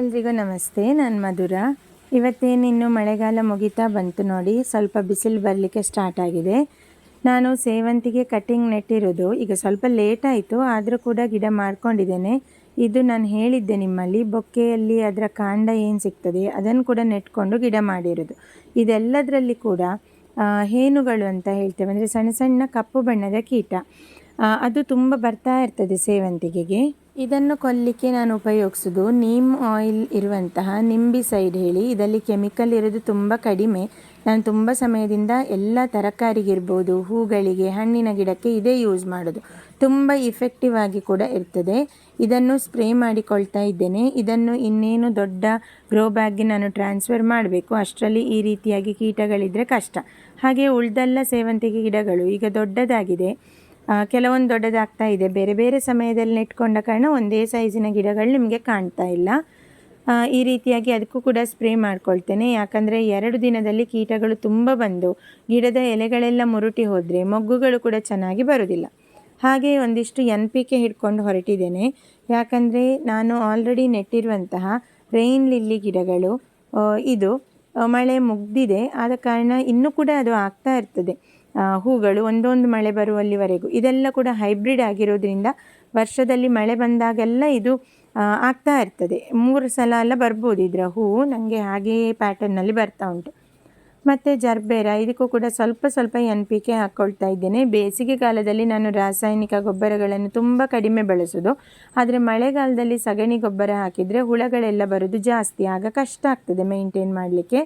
ಎಲ್ರಿಗೂ ನಮಸ್ತೆ, ನಾನು ಮಧುರ. ಇವತ್ತೇನಿನ್ನು ಮಳೆಗಾಲ ಮುಗಿತಾ ಬಂತು ನೋಡಿ, ಸ್ವಲ್ಪ ಬಿಸಿಲು ಬರಲಿಕ್ಕೆ ಸ್ಟಾರ್ಟ್ ಆಗಿದೆ. ನಾನು ಸೇವಂತಿಗೆ ಕಟ್ಟಿಂಗ್ ನೆಟ್ಟಿರೋದು, ಈಗ ಸ್ವಲ್ಪ ಲೇಟ್ ಆಯಿತು, ಆದರೂ ಕೂಡ ಗಿಡ ಮಾಡ್ಕೊಂಡಿದ್ದೇನೆ ಇದು ನಾನು ಹೇಳಿದ್ದೆ ನಿಮ್ಮಲ್ಲಿ, ಬೊಕ್ಕೆಯಲ್ಲಿ ಅದರ ಕಾಂಡ ಏನು ಸಿಗ್ತದೆ ಅದನ್ನು ಕೂಡ ನೆಟ್ಕೊಂಡು ಗಿಡ ಮಾಡಿರೋದು. ಇದೆಲ್ಲದರಲ್ಲಿ ಕೂಡ ಹೇನುಗಳು ಅಂತ ಹೇಳ್ತೇವೆ, ಅಂದರೆ ಸಣ್ಣ ಸಣ್ಣ ಕಪ್ಪು ಬಣ್ಣದ ಕೀಟ. ಅದು ತುಂಬ ಬರ್ತಾ ಇರ್ತದೆ ಸೇವಂತಿಗೆಗೆ. ಇದನ್ನು ಕೊಲ್ಲಿಕ್ಕೆ ನಾನು ಉಪಯೋಗಿಸೋದು. ನೀಮ್ ಆಯಿಲ್ ಇರುವಂತಹ ನಿಂಬಿ ಸೈಡ್ ಹೇಳಿ. ಇದರಲ್ಲಿ ಕೆಮಿಕಲ್ ಇರೋದು ತುಂಬ ಕಡಿಮೆ. ನಾನು ತುಂಬ ಸಮಯದಿಂದ ಎಲ್ಲ ತರಕಾರಿಗಿರ್ಬೋದು ಹೂಗಳಿಗೆ, ಹಣ್ಣಿನ ಗಿಡಕ್ಕೆ ಇದೇ ಯೂಸ್ ಮಾಡೋದು. ತುಂಬ ಇಫೆಕ್ಟಿವ್ ಆಗಿ ಕೂಡ ಇರ್ತದೆ. ಇದನ್ನು ಸ್ಪ್ರೇ ಮಾಡಿಕೊಳ್ತಾ ಇದ್ದೇನೆ. ಇದನ್ನು ಇನ್ನೇನು ದೊಡ್ಡ ಗ್ರೋ ಬ್ಯಾಗ್ಗೆ ನಾನು ಟ್ರಾನ್ಸ್ಫರ್ ಮಾಡಬೇಕು. ಅಷ್ಟರಲ್ಲಿ ಈ ರೀತಿಯಾಗಿ ಕೀಟಗಳಿದ್ದರೆ ಕಷ್ಟ. ಹಾಗೆ ಉಳ್ದೆಲ್ಲ ಸೇವಂತಿಗೆ ಗಿಡಗಳು ಈಗ ದೊಡ್ಡದಾಗಿದೆ. ಕೆಲವೊಂದು ದೊಡ್ಡದಾಗ್ತಾ ಇದೆ. ಬೇರೆ ಬೇರೆ ಸಮಯದಲ್ಲಿ ನೆಟ್ಕೊಂಡ ಕಾರಣ ಒಂದೇ ಸೈಜಿನ ಗಿಡಗಳು ನಿಮಗೆ ಕಾಣ್ತಾ ಇಲ್ಲ. ಈ ರೀತಿಯಾಗಿ ಅದಕ್ಕೂ ಕೂಡ ಸ್ಪ್ರೇ ಮಾಡ್ಕೊಳ್ತೇನೆ. ಯಾಕಂದರೆ ಎರಡು ದಿನದಲ್ಲಿ ಕೀಟಗಳು ತುಂಬ ಬಂದು ಗಿಡದ ಎಲೆಗಳೆಲ್ಲ ಮುರುಟಿ ಹೋದರೆ ಮೊಗ್ಗುಗಳು ಕೂಡ ಚೆನ್ನಾಗಿ ಬರೋದಿಲ್ಲ. ಹಾಗೆ ಒಂದಿಷ್ಟು ಎನ್ ಪಿ ಕೆ ಹಿಡ್ಕೊಂಡು ಹೊರಟಿದ್ದೇನೆ. ಯಾಕಂದರೆ ನಾನು ಆಲ್ರೆಡಿ ನೆಟ್ಟಿರುವಂತಹ ರೈನ್ ಲಿಲ್ಲಿ ಗಿಡಗಳು ಇದು ಮಳೆ ಮುಗ್ದಿದೆ. ಆದ ಕಾರಣ ಇನ್ನೂ ಕೂಡ ಅದು ಆಗ್ತಾ ಇರ್ತದೆ. ಹೂಗಳು ಒಂದೊಂದು ಮಳೆ ಬರುವಲ್ಲಿವರೆಗೂ. ಇದೆಲ್ಲ ಕೂಡ ಹೈಬ್ರಿಡ್ ಆಗಿರೋದ್ರಿಂದ ವರ್ಷದಲ್ಲಿ ಮಳೆ ಬಂದಾಗೆಲ್ಲ ಇದು ಆಗ್ತಾ ಇರ್ತದೆ. ಮೂರು ಸಲ ಎಲ್ಲ ಬರ್ಬೋದು ಇದರ ಹೂವು ನನಗೆ ಹಾಗೆಯೇ ಪ್ಯಾಟರ್ನಲ್ಲಿ ಬರ್ತಾ ಉಂಟು. ಮತ್ತು ಜರ್ಬೇರ, ಇದಕ್ಕೂ ಕೂಡ ಸ್ವಲ್ಪ ಸ್ವಲ್ಪ ಎನ್ ಪಿ ಕೆ ಹಾಕ್ಕೊಳ್ತಾ ಇದ್ದೇನೆ. ಬೇಸಿಗೆ ಕಾಲದಲ್ಲಿ ನಾನು ರಾಸಾಯನಿಕ ಗೊಬ್ಬರಗಳನ್ನು ತುಂಬ ಕಡಿಮೆ ಬಳಸೋದು. ಆದರೆ ಮಳೆಗಾಲದಲ್ಲಿ ಸಗಣಿ ಗೊಬ್ಬರ ಹಾಕಿದರೆ ಹುಳಗಳೆಲ್ಲ ಬರೋದು ಜಾಸ್ತಿ. ಆಗ ಕಷ್ಟ ಆಗ್ತದೆ ಮೇಂಟೈನ್ ಮಾಡಲಿಕ್ಕೆ.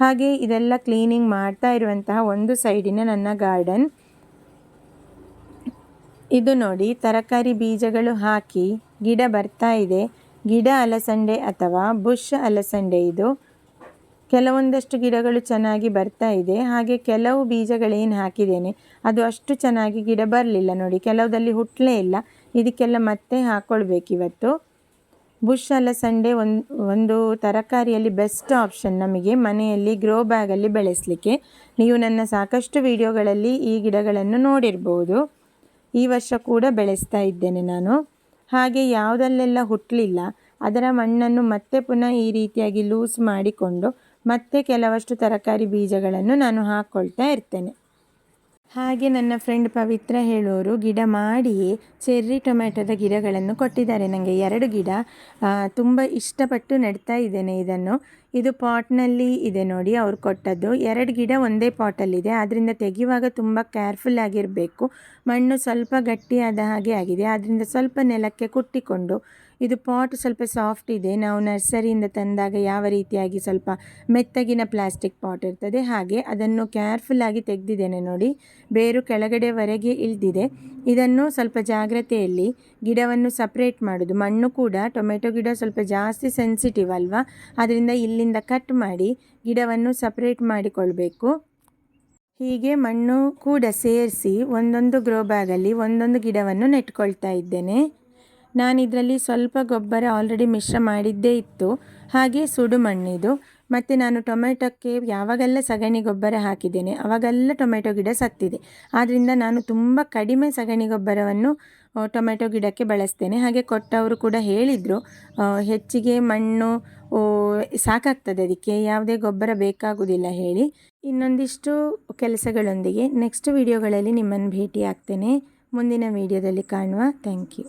ಹಾಗೆ ಇದೆಲ್ಲ ಕ್ಲೀನಿಂಗ್ ಮಾಡ್ತಾ ಇರುವಂತಹ ಒಂದು ಸೈಡಿನ ನನ್ನ ಗಾರ್ಡನ್ ಇದು ನೋಡಿ, ತರಕಾರಿ ಬೀಜಗಳು ಹಾಕಿ ಗಿಡ ಬರ್ತಾ ಇದೆ. ಗಿಡ ಅಲಸಂಡೆ ಅಥವಾ ಬುಷ್ ಅಲಸಂಡೆ ಇದು. ಕೆಲವೊಂದಷ್ಟು ಗಿಡಗಳು ಚೆನ್ನಾಗಿ ಬರ್ತಾ ಇದೆ. ಹಾಗೆ ಕೆಲವು ಬೀಜಗಳೇನು ಹಾಕಿದ್ದೇನೆ, ಅದು ಅಷ್ಟು ಚೆನ್ನಾಗಿ ಗಿಡ ಬರಲಿಲ್ಲ ನೋಡಿ. ಕೆಲವುದಲ್ಲಿ ಹುಟ್ಟಲೇ ಇಲ್ಲ. ಇದಕ್ಕೆಲ್ಲ ಮತ್ತೆ ಹಾಕ್ಕೊಳ್ಬೇಕು ಇವತ್ತು. ಬುಷ್ ಅಲಸಂಡೆ ಒಂದು ಒಂದು ತರಕಾರಿಯಲ್ಲಿ ಬೆಸ್ಟ್ ಆಪ್ಷನ್ ನಮಗೆ ಮನೆಯಲ್ಲಿ ಗ್ರೋ ಬ್ಯಾಗಲ್ಲಿ ಬೆಳೆಸಲಿಕ್ಕೆ. ನೀವು ನನ್ನ ಸಾಕಷ್ಟು ವಿಡಿಯೋಗಳಲ್ಲಿ ಈ ಗಿಡಗಳನ್ನು ನೋಡಿರ್ಬೋದು. ಈ ವರ್ಷ ಕೂಡ ಬೆಳೆಸ್ತಾ ಇದ್ದೇನೆ ನಾನು. ಹಾಗೆ ಯಾವುದಲ್ಲೆಲ್ಲ ಹುಟ್ಟಲಿಲ್ಲ ಅದರ ಮಣ್ಣನ್ನು ಮತ್ತೆ ಪುನಃ ಈ ರೀತಿಯಾಗಿ ಲೂಸ್ ಮಾಡಿಕೊಂಡು ಮತ್ತೆ ಕೆಲವಷ್ಟು ತರಕಾರಿ ಬೀಜಗಳನ್ನು ನಾನು ಹಾಕ್ಕೊಳ್ತಾ ಇರ್ತೇನೆ. ಹಾಗೆ ನನ್ನ ಫ್ರೆಂಡ್ ಪವಿತ್ರ ಹೇಳೋರು, ಗಿಡ ಮಾಡಿಯೇ ಚೆರ್ರಿ ಟೊಮೆಟೊದ ಗಿಡಗಳನ್ನು ಕೊಟ್ಟಿದ್ದಾರೆ. ನನಗೆ ಎರಡು ಗಿಡ ತುಂಬ ಇಷ್ಟಪಟ್ಟು ನೆಡ್ತಾ ಇದ್ದೇನೆ ಇದನ್ನು. ಇದು ಪಾಟ್ನಲ್ಲಿ ಇದೆ ನೋಡಿ, ಅವ್ರು ಕೊಟ್ಟದ್ದು. ಎರಡು ಗಿಡ ಒಂದೇ ಪಾಟಲ್ಲಿದೆ ಅದರಿಂದ ತೆಗೆಯುವಾಗ ತುಂಬ ಕೇರ್ಫುಲ್ ಆಗಿರಬೇಕು. ಮಣ್ಣು ಸ್ವಲ್ಪ ಗಟ್ಟಿಯಾದ ಹಾಗೆ ಆಗಿದೆ. ಅದರಿಂದ ಸ್ವಲ್ಪ ನೆಲಕ್ಕೆ ಕುಟ್ಟಿಕೊಂಡು ಇದು ಪಾಟ್ ಸ್ವಲ್ಪ ಸಾಫ್ಟ್ ಇದೆ. ನಾವು ನರ್ಸರಿಯಿಂದ ತಂದಾಗ ಯಾವ ರೀತಿಯಾಗಿ ಸ್ವಲ್ಪ ಮೆತ್ತಗಿನ ಪ್ಲಾಸ್ಟಿಕ್ ಪಾಟ್ ಇರ್ತದೆ, ಹಾಗೆ ಅದನ್ನು ಕೇರ್ಫುಲ್ಲಾಗಿ ತೆಗೆದಿದ್ದೇನೆ ನೋಡಿ. ಬೇರು ಕೆಳಗಡೆವರೆಗೆ ಇಳಿದಿದೆ ಇದನ್ನು ಸ್ವಲ್ಪ ಜಾಗ್ರತೆಯಲ್ಲಿ ಗಿಡವನ್ನು ಸಪ್ರೇಟ್ ಮಾಡೋದು. ಮಣ್ಣು ಕೂಡ ಟೊಮೆಟೊ ಗಿಡ ಸ್ವಲ್ಪ ಜಾಸ್ತಿ ಸೆನ್ಸಿಟಿವ್ ಅಲ್ವಾ? ಅದರಿಂದ ಇಲ್ಲಿಂದ ಕಟ್ ಮಾಡಿ ಗಿಡವನ್ನು ಸಪ್ರೇಟ್ ಮಾಡಿಕೊಳ್ಬೇಕು. ಹೀಗೆ ಮಣ್ಣು ಕೂಡ ಸೇರಿಸಿ ಒಂದೊಂದು ಗ್ರೋ ಬ್ಯಾಗಲ್ಲಿ ಒಂದೊಂದು ಗಿಡವನ್ನು ನೆಟ್ಕೊಳ್ತಾ ಇದ್ದೇನೆ. ನಾನು ಇದರಲ್ಲಿ ಸ್ವಲ್ಪ ಗೊಬ್ಬರ ಆಲ್ರೆಡಿ ಮಿಶ್ರ ಮಾಡಿದ್ದೇ ಇತ್ತು. ಹಾಗೆ ಸುಡು ಮಣ್ಣಿದು. ಮತ್ತು ನಾನು ಟೊಮೆಟೊಕ್ಕೆ ಯಾವಾಗೆಲ್ಲ ಸಗಣಿ ಗೊಬ್ಬರ ಹಾಕಿದ್ದೇನೆ ಆವಾಗೆಲ್ಲ ಟೊಮೆಟೊ ಗಿಡ ಸತ್ತಿದೆ. ಆದ್ದರಿಂದ ನಾನು ತುಂಬ ಕಡಿಮೆ ಸಗಣಿ ಗೊಬ್ಬರವನ್ನು ಟೊಮೆಟೊ ಗಿಡಕ್ಕೆ ಬಳಸ್ತೇನೆ. ಹಾಗೆ ಕೊಟ್ಟವರು ಕೂಡ ಹೇಳಿದರು ಹೆಚ್ಚಿಗೆ ಮಣ್ಣು ಸಾಕಾಗ್ತದೆ ಅದಕ್ಕೆ, ಯಾವುದೇ ಗೊಬ್ಬರ ಬೇಕಾಗುವುದಿಲ್ಲ ಹೇಳಿ. ಇನ್ನೊಂದಿಷ್ಟು ಕೆಲಸಗಳೊಂದಿಗೆ ನೆಕ್ಸ್ಟ್ ವಿಡಿಯೋಗಳಲ್ಲಿ ನಿಮ್ಮನ್ನು ಭೇಟಿ ಆಗ್ತೇನೆ ಮುಂದಿನ ವಿಡಿಯೋದಲ್ಲಿ ಕಾಣುವ. Thank you